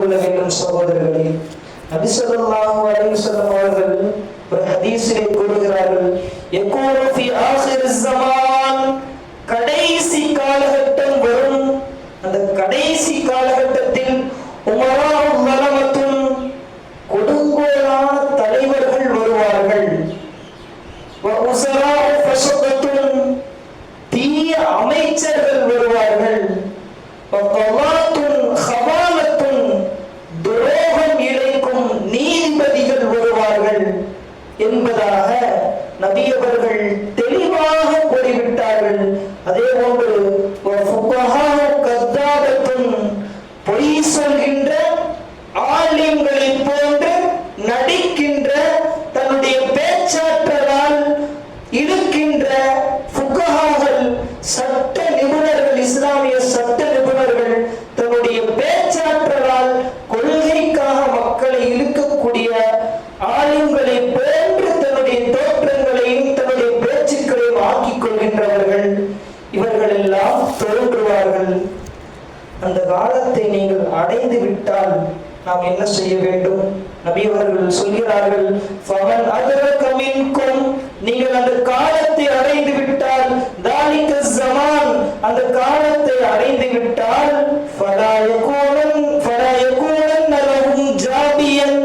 கொள்ள வேண்டும் சகோதரர்களே நபிசல்லாஹு அலைஹி அவர்கள் ஒரு ஹதீஸிலே கூறுகிறார்கள் யகூனு ஃபி ஸமான். கடைசி காலகட்டம் வரும். அந்த கடைசி காலகட்டத்தில் உமராவு வலமத்துன் கொடுங்கோலான தலைவர்கள் வருவார்கள். வ உஸராஉ தீய அமைச்சர்கள் வருவார்கள். என்பதாக நபியவர்கள் தெளிவாக கூறிவிட்டார்கள். அதே போன்று பொய் சொல்கின்ற ஆலிம்களைப் போன்று நடிக்கின்ற தன்னுடைய பேச்சாற்றலால் இருக்கின்ற சட்ட கொள்கின்றவர்கள் இவர்கள் எல்லாம் தோன்றுவார்கள் அந்த காலத்தை நீங்கள் அடைந்து விட்டால் நாம் என்ன செய்ய வேண்டும்? நபி அவர்கள் சொல்கிறார்கள் ஃபமன் மின்கும். நீங்கள் அந்த காலத்தை அடைந்து விட்டால் தாலிக ஜமான். அந்த காலத்தை அடைந்து விட்டால் ஃபலா யகூனன் ஃபலா யகூனன் லஹும் ஜாபியன்.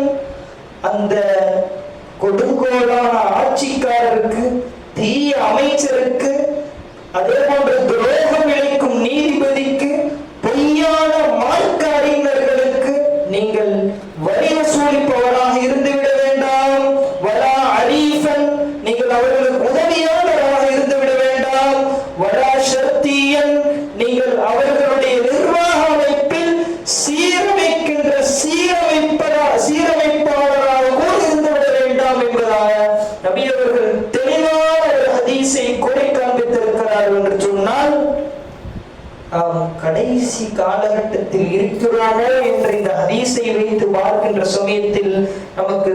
அந்த கொடுங்கோலான ஆட்சிக்காரருக்கு தீய அமைச்சருக்கு அதே போன்ற துரோகம் இழைக்கும் நீதிபதிக்கு பொய்யான மார்க்க அறிஞர்களுக்கு நீங்கள் வரி வசூலிப்பவராக இருந்துவிட வேண்டாம். வலா அரீஃபன் நீங்கள் அவர்களுக்கு உதவியாளராக இருந்துவிட வேண்டாம். வலா சக்தியன் நீங்கள் அவர்களுடைய நிர்வாக அமைப்பில் சீரமைக்கின்ற சீரமைப்பதா சீரமைப்பாளராக கூட இருந்துவிட வேண்டாம் என்பதாக நபியவர்கள் காண்பித்திருக்கிறார்கள் என்று சொன்னால் நாம் கடைசி காலகட்டத்தில் இருக்கிறோமோ என்ற இந்த ஹதீஸை வைத்து பார்க்கின்ற சமயத்தில் நமக்கு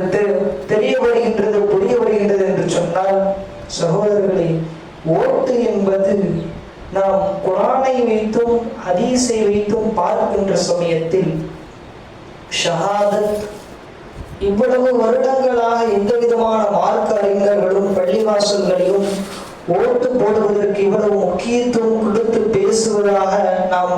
தெரிய வருகின்றது புரிய வருகின்றது என்று சொன்னால் சகோதரர்களே ஓட்டு என்பது நாம் குரானை வைத்தும் ஹதீஸை வைத்தும் பார்க்கின்ற சமயத்தில் ஷஹாதத் இவ்வளவு வருடங்களாக எந்த விதமான மார்க்க அறிஞர்களும் பள்ளிவாசல்களையும் ஓட்டு போடுவதற்கு இவ்வளவு முக்கியத்துவம் கொடுத்து பேசுவதாக நாம்